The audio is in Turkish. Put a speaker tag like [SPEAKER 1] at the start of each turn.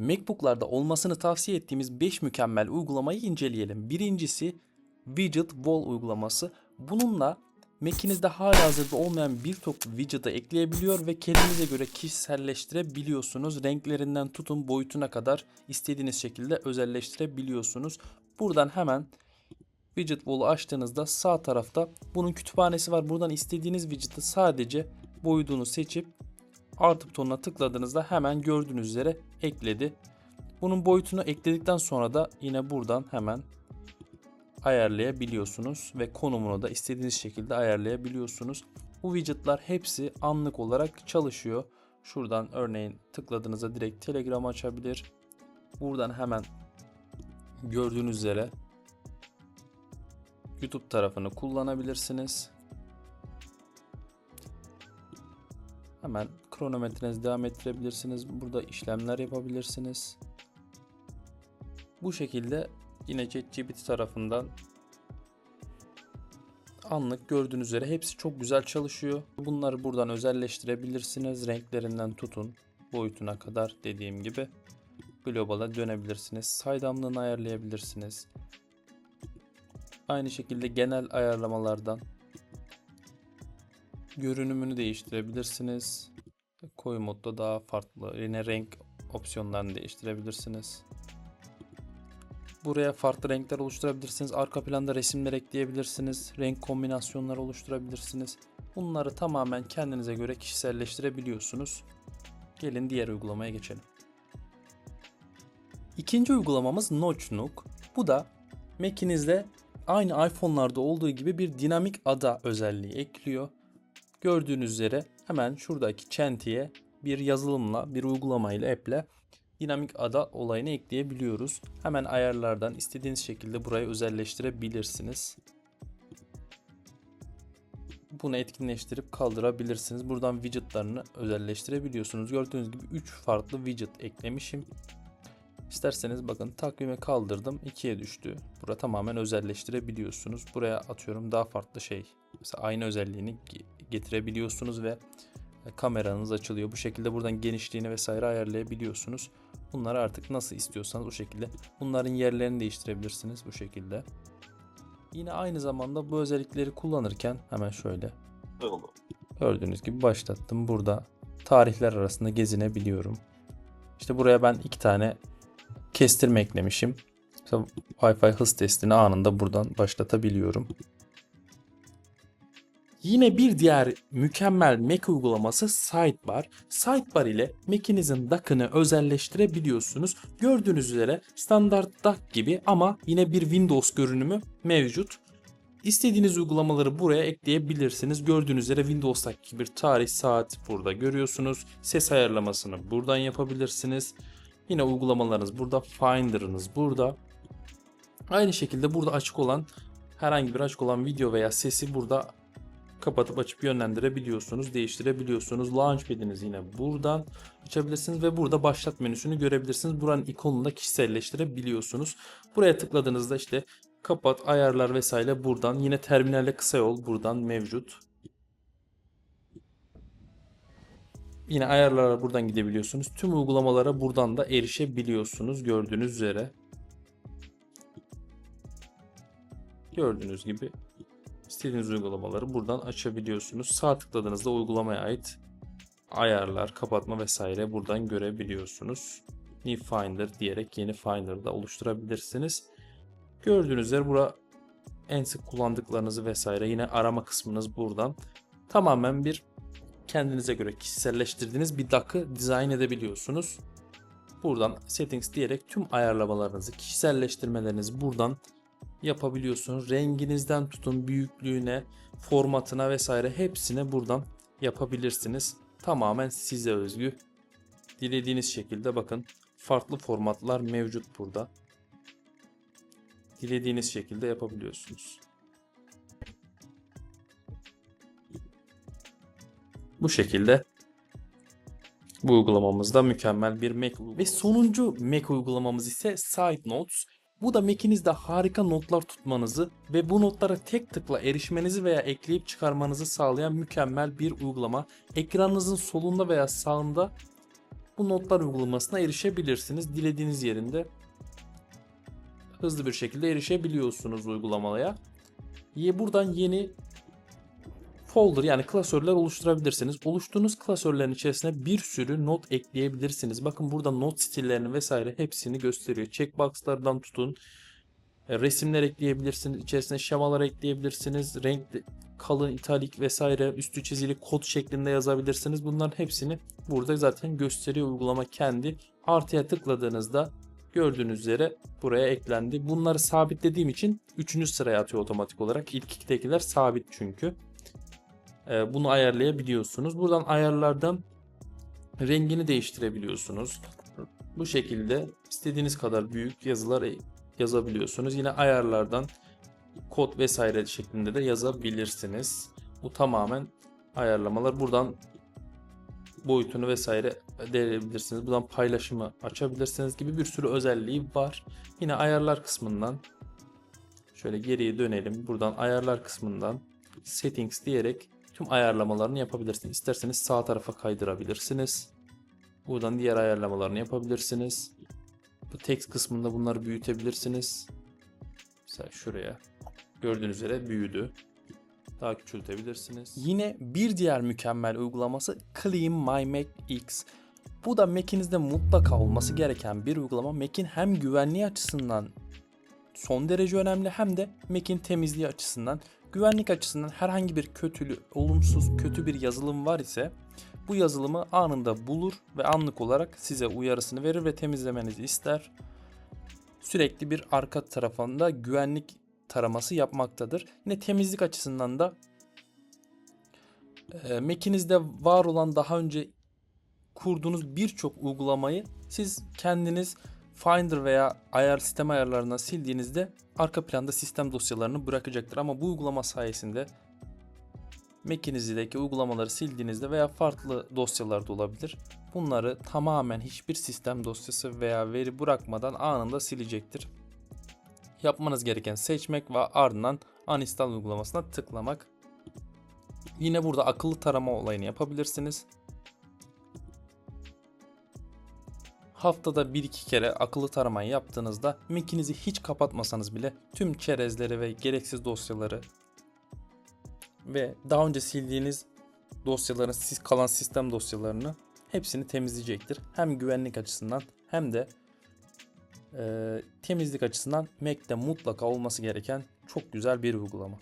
[SPEAKER 1] MacBook'larda olmasını tavsiye ettiğimiz 5 mükemmel uygulamayı inceleyelim. Birincisi Widget Wall uygulaması. Bununla Mac'inizde halihazırda olmayan birçok widget'ı ekleyebiliyor ve kendinize göre kişiselleştirebiliyorsunuz. Renklerinden tutun boyutuna kadar istediğiniz şekilde özelleştirebiliyorsunuz. Buradan hemen Widget Wall'u açtığınızda sağ tarafta bunun kütüphanesi var. Buradan istediğiniz widget'ı sadece boyutunu seçip artı butonuna tıkladığınızda hemen gördüğünüz üzere ekledi. Bunun boyutunu ekledikten sonra da yine buradan hemen ayarlayabiliyorsunuz ve konumunu da istediğiniz şekilde ayarlayabiliyorsunuz. Bu widgetlar hepsi anlık olarak çalışıyor. Şuradan örneğin tıkladığınızda direkt Telegram açabilir. Buradan hemen gördüğünüz üzere YouTube tarafını kullanabilirsiniz. Hemen kronometrenizi devam ettirebilirsiniz. Burada işlemler yapabilirsiniz. Bu şekilde yine ChatGPT tarafından anlık gördüğünüz üzere hepsi çok güzel çalışıyor. Bunları buradan özelleştirebilirsiniz. Renklerinden tutun boyutuna kadar dediğim gibi global'a dönebilirsiniz. Saydamlığını ayarlayabilirsiniz. Aynı şekilde genel ayarlamalardan görünümünü değiştirebilirsiniz. Koyu modda daha farklı. Yine renk opsiyonlarını değiştirebilirsiniz. Buraya farklı renkler oluşturabilirsiniz. Arka planda resimler ekleyebilirsiniz. Renk kombinasyonları oluşturabilirsiniz. Bunları tamamen kendinize göre kişiselleştirebiliyorsunuz. Gelin diğer uygulamaya geçelim. İkinci uygulamamız Notchnook. Bu da Mac'inizde aynı iPhone'larda olduğu gibi bir dinamik ada özelliği ekliyor. Gördüğünüz üzere hemen şuradaki çentiye bir yazılımla, bir uygulamayla app'le dinamik ada olayını ekleyebiliyoruz. Hemen ayarlardan istediğiniz şekilde burayı özelleştirebilirsiniz. Bunu etkinleştirip kaldırabilirsiniz. Buradan widgetlarını özelleştirebiliyorsunuz. Gördüğünüz gibi 3 farklı widget eklemişim. İsterseniz bakın takvime kaldırdım 2'ye düştü. Bura tamamen özelleştirebiliyorsunuz. Buraya atıyorum daha farklı şey. Mesela aynı özelliğini getirebiliyorsunuz ve kameranız açılıyor. Bu şekilde buradan genişliğini vesaire ayarlayabiliyorsunuz. Bunları artık nasıl istiyorsanız o şekilde. Bunların yerlerini değiştirebilirsiniz bu şekilde. Yine aynı zamanda bu özellikleri kullanırken hemen şöyle gördüğünüz gibi başlattım. Burada tarihler arasında gezinebiliyorum. İşte buraya ben iki tane kestirme eklemişim. Mesela Wi-Fi hız testini anında buradan başlatabiliyorum. Yine bir diğer mükemmel Mac uygulaması Sidebar. Sidebar ile Mac'inizin DAC'ını özelleştirebiliyorsunuz. Gördüğünüz üzere standart DAC gibi ama yine bir Windows görünümü mevcut. İstediğiniz uygulamaları buraya ekleyebilirsiniz. Gördüğünüz üzere Windows'taki bir tarih saat burada görüyorsunuz. Ses ayarlamasını buradan yapabilirsiniz. Yine uygulamalarınız burada, Finder'ınız burada. Aynı şekilde burada açık olan herhangi bir açık olan video veya sesi burada kapatıp açıp yönlendirebiliyorsunuz, değiştirebiliyorsunuz. Launchpad'inizi yine buradan açabilirsiniz ve burada başlat menüsünü görebilirsiniz. Buranın ikonunu da kişiselleştirebiliyorsunuz. Buraya tıkladığınızda işte kapat, ayarlar vesaire buradan. Yine terminalle kısa yol buradan mevcut. Yine ayarlara buradan gidebiliyorsunuz. Tüm uygulamalara buradan da erişebiliyorsunuz gördüğünüz üzere. Gördüğünüz gibi istediğiniz uygulamaları buradan açabiliyorsunuz. Sağ tıkladığınızda uygulamaya ait ayarlar, kapatma vesaire buradan görebiliyorsunuz. New Finder diyerek yeni Finder'da oluşturabilirsiniz. Gördüğünüz üzere bura en sık kullandıklarınızı vesaire yine arama kısmınız buradan. Tamamen bir kendinize göre kişiselleştirdiğiniz bir DAC'ı dizayn edebiliyorsunuz. Buradan settings diyerek tüm ayarlamalarınızı, kişiselleştirmelerinizi buradan yapabiliyorsunuz. Renginizden tutun büyüklüğüne, formatına vesaire hepsine buradan yapabilirsiniz. Tamamen size özgü. Dilediğiniz şekilde bakın farklı formatlar mevcut burada. Dilediğiniz şekilde yapabiliyorsunuz. Bu şekilde bu uygulamamızda mükemmel bir Mac uygulaması. Ve sonuncu Mac uygulamamız ise Side Notes. Bu da Mac'inizde harika notlar tutmanızı ve bu notlara tek tıkla erişmenizi veya ekleyip çıkarmanızı sağlayan mükemmel bir uygulama. Ekranınızın solunda veya sağında bu notlar uygulamasına erişebilirsiniz. Dilediğiniz yerinde hızlı bir şekilde erişebiliyorsunuz uygulamaya. Buradan yeni folder yani klasörler oluşturabilirsiniz. Oluşturduğunuz klasörlerin içerisine bir sürü not ekleyebilirsiniz. Bakın burada not stillerini vesaire hepsini gösteriyor. Checkbox'lardan tutun. e, Resimler ekleyebilirsiniz. İçerisine şemalar ekleyebilirsiniz. Renk kalın, italik vesaire üstü çizili kod şeklinde yazabilirsiniz. Bunların hepsini burada zaten gösteriyor uygulama kendi. Artıya tıkladığınızda gördüğünüz üzere buraya eklendi. Bunları sabitlediğim için 3. sıraya atıyor otomatik olarak. İlk ikitekiler sabit çünkü. Ee, bunu ayarlayabiliyorsunuz. Buradan ayarlardan rengini değiştirebiliyorsunuz. Bu şekilde istediğiniz kadar büyük yazılar e- yazabiliyorsunuz. Yine ayarlardan kod vesaire şeklinde de yazabilirsiniz. Bu tamamen ayarlamalar. Buradan boyutunu vesaire değiştirebilirsiniz. Buradan paylaşımı açabilirsiniz gibi bir sürü özelliği var. Yine ayarlar kısmından şöyle geriye dönelim. Buradan ayarlar kısmından settings diyerek tüm ayarlamalarını yapabilirsiniz. İsterseniz sağ tarafa kaydırabilirsiniz. Buradan diğer ayarlamalarını yapabilirsiniz. Bu text kısmında bunları büyütebilirsiniz. Mesela şuraya. Gördüğünüz üzere büyüdü. Daha küçültebilirsiniz. Yine bir diğer mükemmel uygulaması Clean My Mac X. Bu da Mac'inizde mutlaka olması gereken bir uygulama. Mac'in hem güvenliği açısından son derece önemli hem de Mac'in temizliği açısından. Güvenlik açısından herhangi bir kötülü, olumsuz, kötü bir yazılım var ise bu yazılımı anında bulur ve anlık olarak size uyarısını verir ve temizlemenizi ister. Sürekli bir arka tarafında güvenlik taraması yapmaktadır. Yine temizlik açısından da e, Mac'inizde var olan daha önce kurduğunuz birçok uygulamayı siz kendiniz Finder veya ayar sistem ayarlarına sildiğinizde arka planda sistem dosyalarını bırakacaktır. Ama bu uygulama sayesinde Mac'inizdeki uygulamaları sildiğinizde veya farklı dosyalarda olabilir. Bunları tamamen hiçbir sistem dosyası veya veri bırakmadan anında silecektir. Yapmanız gereken seçmek ve ardından uninstall uygulamasına tıklamak. Yine burada akıllı tarama olayını yapabilirsiniz. Haftada 1-2 kere akıllı taramayı yaptığınızda Mac'inizi hiç kapatmasanız bile tüm çerezleri ve gereksiz dosyaları ve daha önce sildiğiniz dosyaların siz kalan sistem dosyalarını hepsini temizleyecektir. Hem güvenlik açısından hem de e, temizlik açısından Mac'te mutlaka olması gereken çok güzel bir uygulama.